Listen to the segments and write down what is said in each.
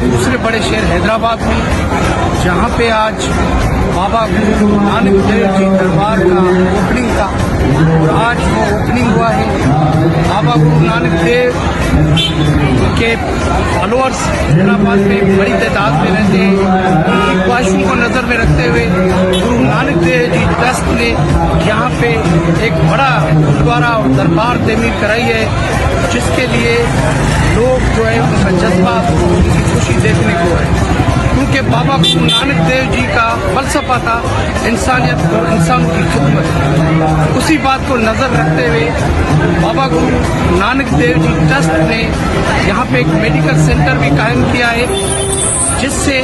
دوسرے بڑے شہر حیدرآباد میں، جہاں پہ آج بابا گرو نانک دیو جی دربار کا اوپننگ کا اور آج وہ اوپننگ ہوا ہے۔ بابا گرو نانک دیو کے فالوورس حیدرآباد میں بڑی تعداد میں رہتے ہیں۔ ایک بڑا گردوارا اور دربار تعمیر کرائی ہے، جس کے لیے لوگ جو ہے ان کا جذبہ ان کی خوشی دیکھنے کو ہے۔ کیونکہ بابا گرو نانک دیو جی کا فلسفہ تھا، انسانیت اور انسان کی خدمت۔ اسی بات کو نظر رکھتے ہوئے بابا گرو نانک دیو جی ٹرسٹ نے یہاں پہ ایک میڈیکل سینٹر بھی قائم کیا ہے۔ جس سے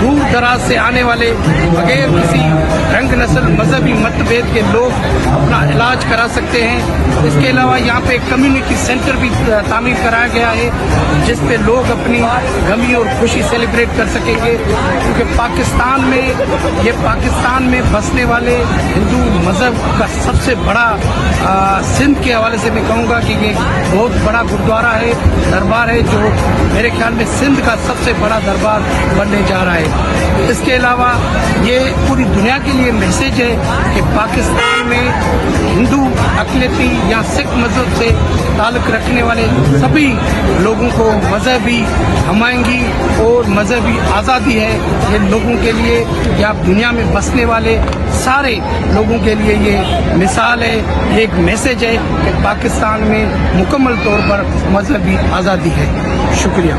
دور دراز سے آنے والے بغیر کسی رنگ نسل مذہبی متبید کے لوگ اپنا علاج کرا سکتے ہیں۔ اس کے علاوہ یہاں پہ کمیونٹی سینٹر بھی تعمیر کرایا گیا ہے، جس پہ لوگ اپنی غمی اور خوشی سیلیبریٹ کر سکیں گے۔ کیونکہ پاکستان میں، یہ پاکستان میں بسنے والے ہندو مذہب کا سب سے بڑا سندھ کے حوالے سے میں کہوں گا کہ یہ بہت بڑا گردوارہ ہے، دربار ہے، جو میرے خیال میں سندھ کا سب سے بڑا دربار بننے جا رہا ہے۔ اس کے علاوہ یہ پوری دنیا کے لیے میسج ہے کہ پاکستان میں ہندو، اقلیتی یا سکھ مذہب سے تعلق رکھنے والے سبھی لوگوں کو مذہبی ہمائنگی اور مذہبی آزادی ہے۔ یہ لوگوں کے لیے یا دنیا میں بسنے والے سارے لوگوں کے لیے یہ مثال ہے۔ یہ ایک میسج ہے کہ پاکستان میں مکمل طور پر مذہبی آزادی ہے۔ شکریہ۔